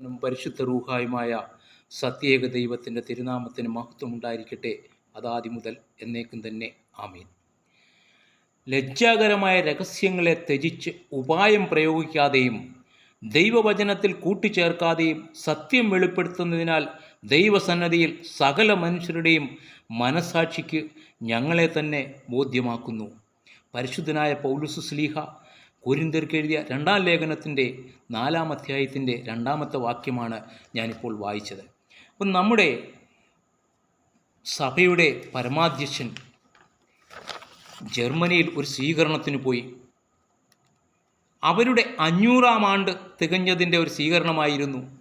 ും പരിശുദ്ധ റൂഹായുമായ സത്യേക ദൈവത്തിന്റെ തിരുനാമത്തിന് മഹത്വം ഉണ്ടായിരിക്കട്ടെ. അതാദ്യം മുതൽ എന്നേക്കും തന്നെ. ആമീൻ. ലജ്ജാകരമായ രഹസ്യങ്ങളെ ത്യജിച്ച് ഉപായം പ്രയോഗിക്കാതെയും ദൈവവചനത്തിൽ കൂട്ടിച്ചേർക്കാതെയും സത്യം വെളിപ്പെടുത്തുന്നതിനാൽ ദൈവസന്നദ്ധിയിൽ സകല മനുഷ്യരുടെയും മനസാക്ഷിക്ക് ഞങ്ങളെ തന്നെ ബോധ്യമാക്കുന്നു. പരിശുദ്ധനായ പൗലുസ് സ്ലീഹ കുരിന്തിർക്ക് എഴുതിയ രണ്ടാം ലേഖനത്തിന്റെ നാലാം അധ്യായത്തിന്റെ രണ്ടാമത്തെ വാക്യമാണ് ഞാനിപ്പോൾ വായിച്ചത്. അപ്പം നമ്മുടെ സഭയുടെ പരമാധ്യക്ഷൻ ജർമ്മനിയിൽ ഒരു സ്വീകരണത്തിന് പോയി. അവരുടെ അഞ്ഞൂറാം ആണ്ട് തികഞ്ഞതിന്റെ ഒരു സ്വീകരണമായിരുന്നു.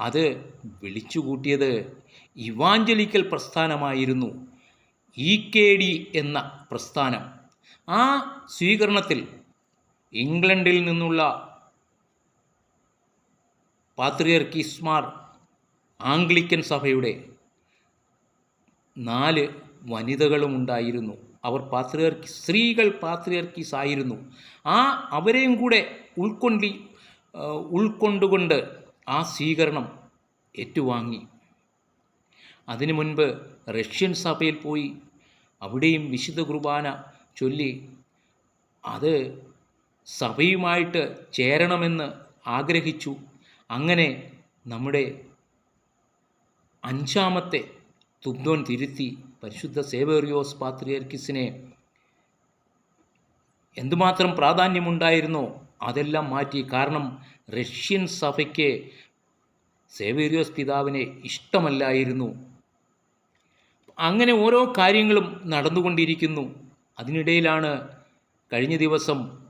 അത് വിളിച്ചുകൂട്ടിയത് ഇവാഞ്ചലിക്കൽ പ്രസ്ഥാനമായിരുന്നു. ഇ കെ ഡി എന്ന പ്രസ്ഥാനം. ആ സ്വീകരണത്തിൽ ഇംഗ്ലണ്ടിൽ നിന്നുള്ള പാത്രിയർക്കിസ്മാർ ആംഗ്ലിക്കൻ സഭയുടെ നാല് വനിതകളുമുണ്ടായിരുന്നു അവർ പാത്രിയർക്കി സ്ത്രീകൾ പാത്രിയർക്കീസ് ആയിരുന്നു. ആ അവരെയും കൂടെ ഉൾക്കൊണ്ടി ഉൾക്കൊണ്ടുകൊണ്ട് ആ സ്വീകരണം ഏറ്റുവാങ്ങി. അതിനു മുൻപ് റഷ്യൻ സഭയിൽ പോയി അവിടെയും വിശുദ്ധ കുർബാന ചൊല്ലി അത് സഭയുമായിട്ട് ചേരണമെന്ന് ആഗ്രഹിച്ചു. അങ്ങനെ നമ്മുടെ അഞ്ചാമത്തെ തുബ്ദോൻ തിരുത്തി പരിശുദ്ധ സേവേറിയോസ് പാത്രിയർക്കിസിനെ എന്തുമാത്രം പ്രാധാന്യമുണ്ടായിരുന്നോ അതെല്ലാം മാറ്റി. കാരണം റഷ്യൻ സഭയ്ക്ക് സേവേറിയോസ് പിതാവിനെ ഇഷ്ടമല്ലായിരുന്നു. അങ്ങനെ ഓരോ കാര്യങ്ങളും നടന്നുകൊണ്ടിരിക്കുന്നു. അതിനിടയിലാണ് കഴിഞ്ഞ ദിവസം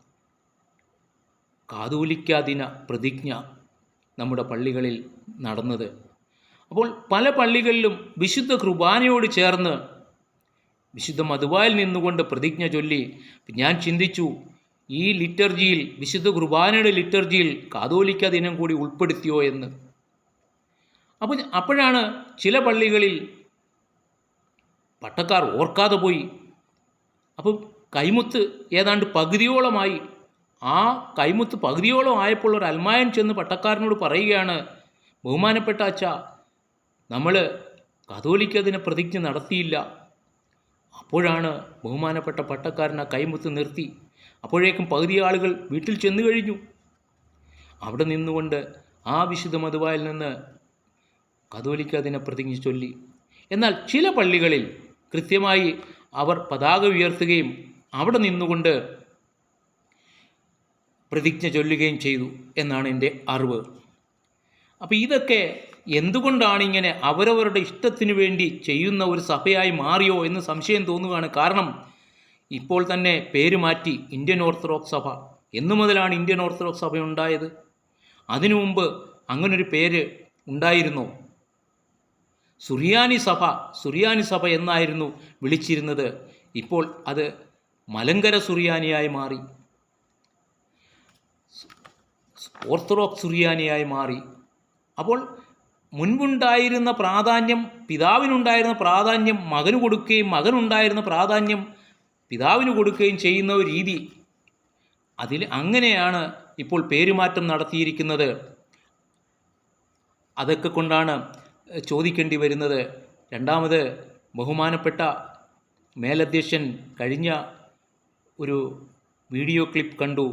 കാതോലിക്ക ദിന പ്രതിജ്ഞ നമ്മുടെ പള്ളികളിൽ നടന്നത്. അപ്പോൾ പല പള്ളികളിലും വിശുദ്ധ കുർബാനയോട് ചേർന്ന് വിശുദ്ധ മധുവായിൽ നിന്നുകൊണ്ട് പ്രതിജ്ഞ ചൊല്ലി. ഞാൻ ചിന്തിച്ചു ഈ ലിറ്റർജിയിൽ വിശുദ്ധ കുർബാനയുടെ ലിറ്റർജിയിൽ കാതോലിക്ക ദിനം കൂടി ഉൾപ്പെടുത്തിയോ എന്ന്. അപ്പോൾ അപ്പോഴാണ് ചില പള്ളികളിൽ പട്ടക്കാർ ഓർക്കാതെ പോയി. അപ്പം കൈമുത്ത് ഏതാണ്ട് പകുതിയോളമായി ആ കൈമുത്ത് പകുതിയോളം ആയപ്പോൾ ഒരു അൽമായൻ ചെന്ന് പട്ടക്കാരനോട് പറയുകയാണ് ബഹുമാനപ്പെട്ട അച്ഛ നമ്മൾ കതോലിക്കതിനെ പ്രതിജ്ഞ നടത്തിയില്ല. അപ്പോഴാണ് ബഹുമാനപ്പെട്ട പട്ടക്കാരൻ ആ കൈമുത്ത് നിർത്തി. അപ്പോഴേക്കും പകുതി ആളുകൾ വീട്ടിൽ ചെന്നു കഴിഞ്ഞു. അവിടെ നിന്നുകൊണ്ട് ആ വിശുദ്ധ മധുവായിൽ നിന്ന് കതോലിക്കതിനെ പ്രതിജ്ഞ ചൊല്ലി. എന്നാൽ ചില പള്ളികളിൽ കൃത്യമായി അവർ പതാക ഉയർത്തുകയും അവിടെ നിന്നുകൊണ്ട് പ്രതിജ്ഞ ചൊല്ലുകയും ചെയ്തു എന്നാണ് എന്റെ അറിവ്. അപ്പോൾ ഇതൊക്കെ എന്തുകൊണ്ടാണ് ഇങ്ങനെ അവരവരുടെ ഇഷ്ടത്തിന് വേണ്ടി ചെയ്യുന്ന ഒരു സഭയായി മാറിയോ എന്ന് സംശയം തോന്നുകയാണ്. കാരണം ഇപ്പോൾ തന്നെ പേര് മാറ്റി ഇന്ത്യൻ ഓർത്തഡോക്സ് സഭ. എന്നു മുതലാണ് ഇന്ത്യൻ ഓർത്തഡോക്സ് സഭ ഉണ്ടായത്. അതിനു മുമ്പ് അങ്ങനൊരു പേര് ഉണ്ടായിരുന്നു. സുറിയാനി സഭ സുറിയാനി സഭ എന്നായിരുന്നു വിളിച്ചിരുന്നത്. ഇപ്പോൾ അത് മലങ്കര സുറിയാനിയായി മാറി. ഓർത്തഡോക്സ് സുറിയാനിയായി മാറി. അപ്പോൾ മുൻപുണ്ടായിരുന്ന പ്രാധാന്യം പിതാവിനുണ്ടായിരുന്ന പ്രാധാന്യം മകന് കൊടുക്കുകയും മകനുണ്ടായിരുന്ന പ്രാധാന്യം പിതാവിന് കൊടുക്കുകയും ചെയ്യുന്ന ഒരു രീതി. അതിൽ അങ്ങനെയാണ് ഇപ്പോൾ പേരുമാറ്റം നടത്തിയിരിക്കുന്നത്. അതൊക്കെ കൊണ്ടാണ് ചോദിക്കേണ്ടി വരുന്നത്. രണ്ടാമത് ബഹുമാനപ്പെട്ട മേലധ്യക്ഷൻ കഴിഞ്ഞ ഒരു വീഡിയോ ക്ലിപ്പ് കണ്ടു.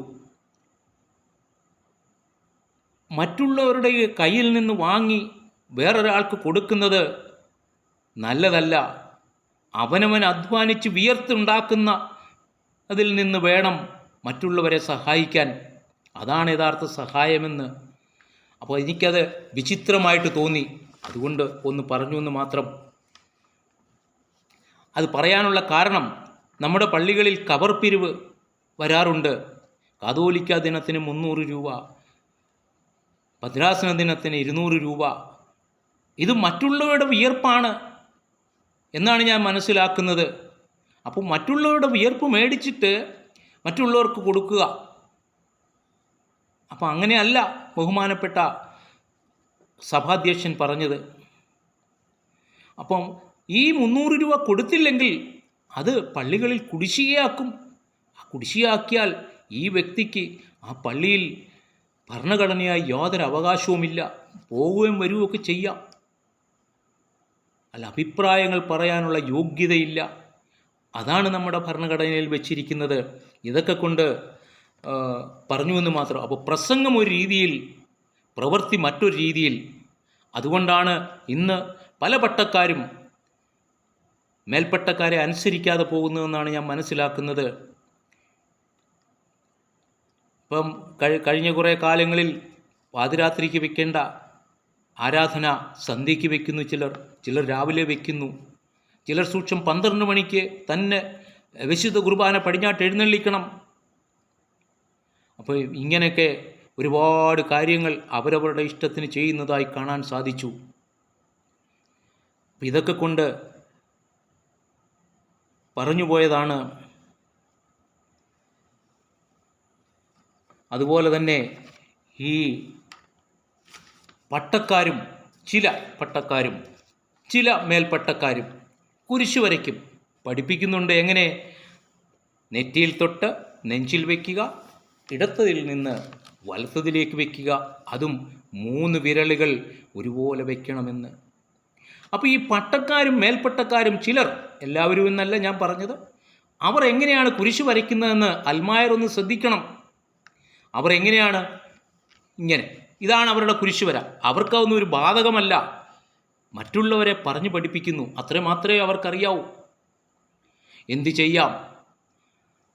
മറ്റുള്ളവരുടെ കയ്യിൽ നിന്ന് വാങ്ങി വേറൊരാൾക്ക് കൊടുക്കുന്നത് നല്ലതല്ല. അവനവൻ അധ്വാനിച്ച് വിയർത്തുണ്ടാക്കുന്ന അതിൽ നിന്ന് വേണം മറ്റുള്ളവരെ സഹായിക്കാൻ. അതാണ് യഥാർത്ഥ സഹായമെന്ന്. അപ്പോൾ എനിക്കത് വിചിത്രമായിട്ട് തോന്നി. അതുകൊണ്ട് ഒന്ന് പറഞ്ഞു എന്ന് മാത്രം. അത് പറയാനുള്ള കാരണം നമ്മുടെ പള്ളികളിൽ കവർ പിരിവ് വരാറുണ്ട്. കാതോലിക്ക ദിനത്തിന് മുന്നൂറ് രൂപ. ഭദ്രാസന ദിനത്തിന് ഇരുന്നൂറ് രൂപ. ഇത് മറ്റുള്ളവരുടെ വിയർപ്പാണ് എന്നാണ് ഞാൻ മനസ്സിലാക്കുന്നത്. അപ്പോൾ മറ്റുള്ളവരുടെ വിയർപ്പ് മേടിച്ചിട്ട് മറ്റുള്ളവർക്ക് കൊടുക്കുക. അപ്പോൾ അങ്ങനെയല്ല ബഹുമാനപ്പെട്ട സഭാധ്യക്ഷൻ പറഞ്ഞത്. അപ്പം ഈ മുന്നൂറ് രൂപ കൊടുത്തില്ലെങ്കിൽ അത് പള്ളികളിൽ കുടിശ്ശികയാക്കും. ആ കുടിശ്ശികയാക്കിയാൽ ഈ വ്യക്തിക്ക് ആ പള്ളിയിൽ ഭരണഘടനയായി യാതൊരു അവകാശവുമില്ല. പോവുകയും വരികയൊക്കെ ചെയ്യാം. അല്ല അഭിപ്രായങ്ങൾ പറയാനുള്ള യോഗ്യതയില്ല. അതാണ് നമ്മുടെ ഭരണഘടനയിൽ വെച്ചിരിക്കുന്നത്. ഇതൊക്കെ കൊണ്ട് പറഞ്ഞു എന്ന് മാത്രം. അപ്പോൾ പ്രസംഗം ഒരു രീതിയിൽ പ്രവൃത്തി മറ്റൊരു രീതിയിൽ. അതുകൊണ്ടാണ് ഇന്ന് പല പട്ടക്കാരും മേൽപ്പട്ടക്കാരെ അനുസരിക്കാതെ പോകുന്നതെന്നാണ് ഞാൻ മനസ്സിലാക്കുന്നത്. ഇപ്പം കഴിഞ്ഞ കുറേ കാലങ്ങളിൽ പാതിരാത്രിക്ക് വെക്കേണ്ട ആരാധന സന്ധ്യയ്ക്ക് വെക്കുന്നു ചിലർ. ചിലർ രാവിലെ വെക്കുന്നു. ചിലർ സൂക്ഷം പന്ത്രണ്ട് മണിക്ക് തന്നെ വിശുദ്ധ കുർബാന പടിഞ്ഞാട്ട് എഴുന്നള്ളിക്കണം. അപ്പോൾ ഇങ്ങനെയൊക്കെ ഒരുപാട് കാര്യങ്ങൾ അവരവരുടെ ഇഷ്ടത്തിന് ചെയ്യുന്നതായി കാണാൻ സാധിച്ചു. ഇതൊക്കെ കൊണ്ട് പറഞ്ഞു പോയതാണ് അതുപോലെ തന്നെ ഈ പട്ടക്കാരും ചില പട്ടക്കാരും ചില മേൽപ്പട്ടക്കാരും കുരിശു വരയ്ക്കും പഠിപ്പിക്കുന്നുണ്ട്. എങ്ങനെ? നെറ്റിയിൽ തൊട്ട് നെഞ്ചിൽ വയ്ക്കുക ഇടത്തതിൽ നിന്ന് വലത്തതിലേക്ക് വയ്ക്കുക അതും മൂന്ന് വിരലുകൾ ഒരുപോലെ വയ്ക്കണമെന്ന് അപ്പോൾ ഈ പട്ടക്കാരും മേൽപ്പട്ടക്കാരും ചിലർ എല്ലാവരും എന്നല്ല ഞാൻ പറഞ്ഞത് അവർ എങ്ങനെയാണ് കുരിശ് വരയ്ക്കുന്നതെന്ന് അൽമായർ ഒന്ന് ശ്രദ്ധിക്കണം. അവർ എങ്ങനെയാണ്? ഇങ്ങനെ. ഇതാണ് അവരുടെ കുരിശുവര. അവർക്കതൊന്നും ഒരു ബാധകമല്ല. മറ്റുള്ളവരെ പറഞ്ഞു പഠിപ്പിക്കുന്നു. അത്ര മാത്രമേ അവർക്കറിയാവൂ. എന്ത് ചെയ്യാം?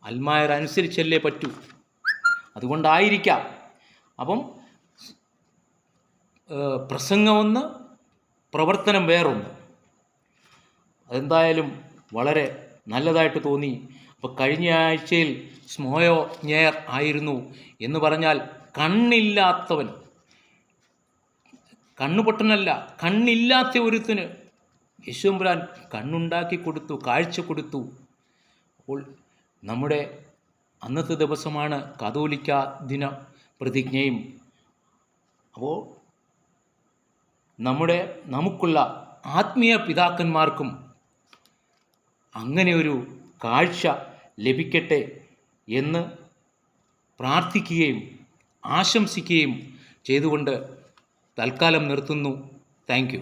അൽമായർ അനുസരിച്ചല്ലേ പറ്റൂ. അതുകൊണ്ടായിരിക്കാം. അപ്പം പ്രസംഗമൊന്ന് പ്രവർത്തനം വേറൊന്ന്. അതെന്തായാലും വളരെ നല്ലതായിട്ട് തോന്നി. അപ്പോൾ കഴിഞ്ഞ ആഴ്ചയിൽ സ്മോയോ ഞേർ ആയിരുന്നു എന്ന് പറഞ്ഞാൽ കണ്ണില്ലാത്തവൻ. കണ്ണുപൊട്ടനല്ല കണ്ണില്ലാത്ത ഒരുത്തിന്. യശുമ്പുരാൻ കണ്ണുണ്ടാക്കി കൊടുത്തു കാഴ്ച കൊടുത്തു. അപ്പോൾ നമ്മുടെ അന്നത്തെ ദിവസമാണ് കാതോലിക്ക ദിന പ്രതിജ്ഞയും. അപ്പോൾ നമ്മുടെ നമുക്കുള്ള ആത്മീയ പിതാക്കന്മാർക്കും അങ്ങനെ ഒരു കാഴ്ച ലഭിക്കട്ടെ എന്ന് പ്രാർത്ഥിക്കുകയും ആശംസിക്കുകയും ചെയ്തുകൊണ്ട് തൽക്കാലം നിർത്തുന്നു. താങ്ക്